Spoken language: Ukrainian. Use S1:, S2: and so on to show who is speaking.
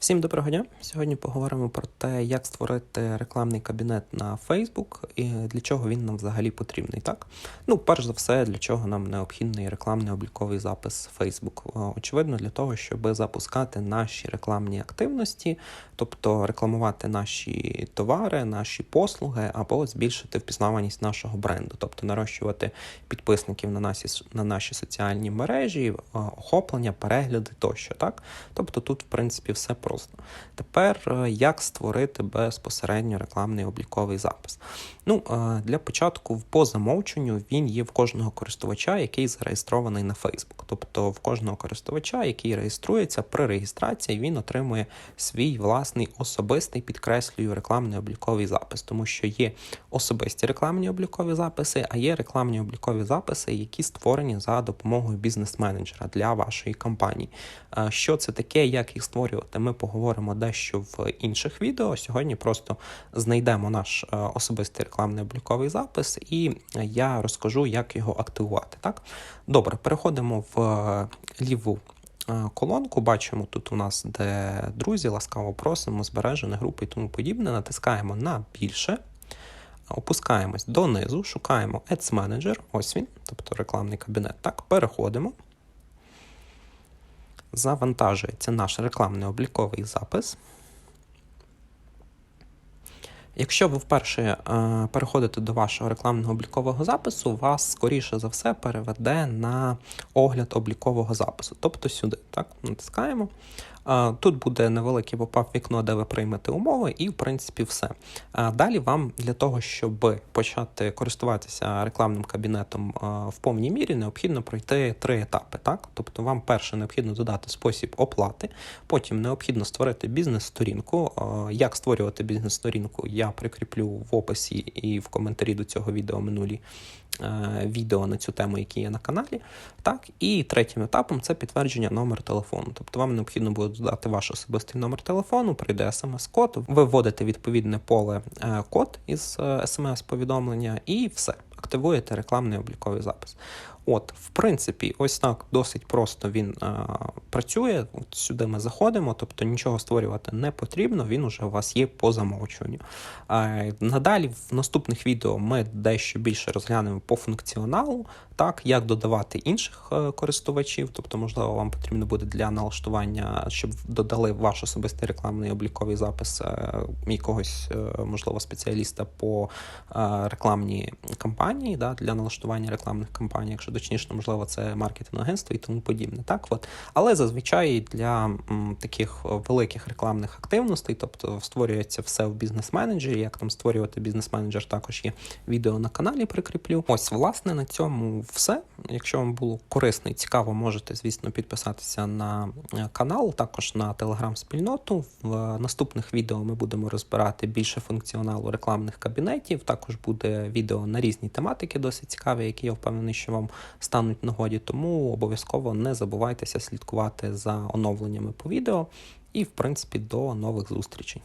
S1: Всім доброго дня! Сьогодні поговоримо про те, як створити рекламний кабінет на Facebook і для чого він нам взагалі потрібний. Так, ну перш за все, для чого нам необхідний рекламний обліковий запис Facebook. Очевидно, для того, щоб запускати наші рекламні активності, тобто рекламувати наші товари, наші послуги, або збільшити впізнаваність нашого бренду, тобто нарощувати підписників на наші на наші соціальні мережі, охоплення, перегляди тощо. Так, тобто тут, в принципі, все просто. Тепер е, як створити безпосередньо рекламний обліковий запис? Ну, е, для початку, по замовченню, він є в кожного користувача, який зареєстрований на Facebook. Тобто в кожного користувача, який реєструється, при реєстрації він отримує свій власний особистий, підкреслюю, рекламний обліковий запис, тому що є особисті рекламні облікові записи, а є рекламні облікові записи, які створені за допомогою бізнес-менеджера для вашої компанії. Е, Що це таке, як їх створювати? Ми поговоримо дещо в інших відео. Сьогодні просто знайдемо наш е, особистий рекламний обліковий запис, і я розкажу, як його активувати. Так, добре, переходимо в е, ліву. е, Колонку бачимо тут у нас, де друзі, ласкаво просимо, збережені групи і тому подібне. Натискаємо на більше, опускаємось донизу, шукаємо Ads Manager, ось він, тобто рекламний кабінет. Так, переходимо. Завантажується наш рекламний обліковий запис. Якщо ви вперше е, переходите до вашого рекламного облікового запису, вас скоріше за все переведе на огляд облікового запису, тобто сюди. Так, натискаємо. Тут буде невелике попап вікно, де ви приймете умови, і в принципі все. Далі вам для того, щоб почати користуватися рекламним кабінетом в повній мірі, необхідно пройти три етапи. Так, тобто вам перше необхідно додати спосіб оплати, потім необхідно створити бізнес-сторінку. Як створювати бізнес-сторінку, я прикріплю в описі і в коментарі до цього відео минулі відео на цю тему, які є на каналі. Так, і третім етапом це підтвердження номер телефону. Тобто вам необхідно буде додати ваш особистий номер телефону, прийде смс-код, ви вводите відповідне поле е, код із е, смс-повідомлення, і все. Активуєте рекламний обліковий запис. От, в принципі, ось так досить просто він е, працює. От сюди ми заходимо, тобто нічого створювати не потрібно, він уже у вас є по замовчуванню. Е, надалі в наступних відео ми дещо більше розглянемо по функціоналу, так, як додавати інших е, користувачів, тобто, можливо, вам потрібно буде для налаштування, щоб додали ваш особистий рекламний обліковий запис якогось, можливо, спеціаліста по рекламній кампанії, да, для налаштування рекламних кампаній, якщо точніше, можливо, це маркетинг агентство і тому подібне. Так, от. Але зазвичай для м, таких великих рекламних активностей, тобто створюється все в бізнес-менеджері, як там створювати бізнес-менеджер, також є відео на каналі прикріплю. Ось, власне, на цьому все. Якщо вам було корисно і цікаво, можете, звісно, підписатися на е, канал, також на телеграм-спільноту. В наступних відео ми будемо розбирати більше функціоналу рекламних кабінетів. Також буде відео на різні тематики, досить цікаві, які я впевнений, що вам стануть нагоді. Тому обов'язково не забувайтеся слідкувати за оновленнями по відео. І, в принципі, до нових зустрічей.